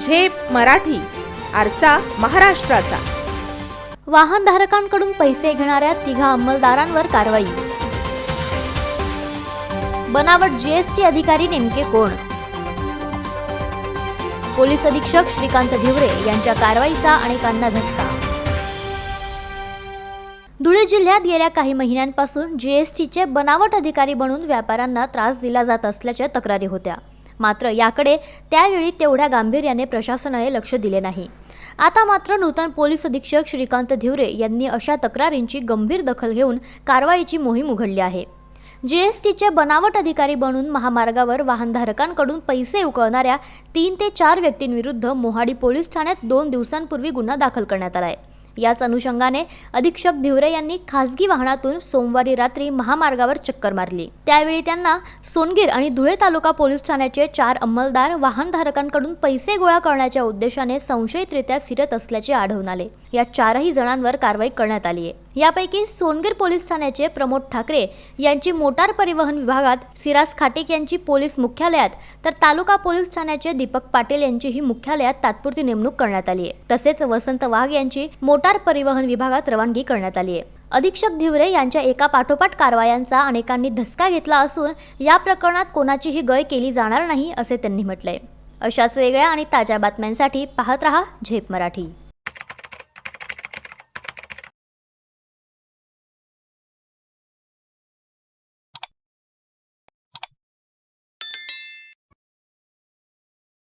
झेप मराठी आरसा महाराष्ट्राचा. वाहनधारकांकडून पैसे घेणाऱ्या तिघा अंमलदारांवर कारवाई. बनावट जीएसटी अधिकारी नेमके कोण? पोलीस अधीक्षक श्रीकांत धिवरे यांच्या कारवाईचा अनेकांना धसका. धुळे जिल्ह्यात गेल्या काही महिन्यांपासून जीएसटीचे बनावट अधिकारी बनून व्यापाऱ्यांना त्रास दिला जात असल्याच्या तक्रारी होत्या. मात्र याकडे त्यावेळी तेवढ्या गांभीर्याने प्रशासनाने लक्ष दिले नाही. आता मात्र नूतन पोलीस अधीक्षक श्रीकांत धिवरे यांनी अशा तक्रारींची गंभीर दखल घेऊन कारवाईची मोहीम उघडली आहे. जीएसटीचे बनावट अधिकारी बनून महामार्गावर वाहनधारकांकडून पैसे उकळणाऱ्या तीन ते चार व्यक्तींविरुद्ध मोहाडी पोलीस ठाण्यात दोन दिवसांपूर्वी गुन्हा दाखल करण्यात आला आहे याच अनुषंगाने अधीक्षक धिवरे यांनी खासगी वाहनातून सोमवारी रात्री महामार्गावर चक्कर मारली. त्यावेळी त्यांना सोनगीर आणि धुळे तालुका पोलीस ठाण्याचे चार अंमलदार वाहनधारकांकडून पैसे गोळा करण्याच्या उद्देशाने संशयितरित्या फिरत असल्याचे आढळून आले. या चारही जणांवर कारवाई करण्यात आली आहे यापैकी सोनगीर पोलीस ठाण्याचे प्रमोद ठाकरे यांची मोटार परिवहन विभागात सिराज खाटेक यांची पोलीस मुख्यालयात तर तालुका पोलीस ठाण्याचे दीपक पाटील यांचीही मुख्यालयात तात्पुरती नेमणूक करण्यात आली आहे. तसेच वसंत वाघ यांची मोटार परिवहन विभागात रवानगी करण्यात आली आहे. अधीक्षक धिवरे यांच्या एका पाठोपाठ कारवायांचा अनेकांनी धसका घेतला असून या प्रकरणात कोणाचीही गय केली जाणार नाही असे त्यांनी म्हटलंय. अशाच वेगळ्या आणि ताज्या बातम्यांसाठी पाहत रहा झेप मराठी.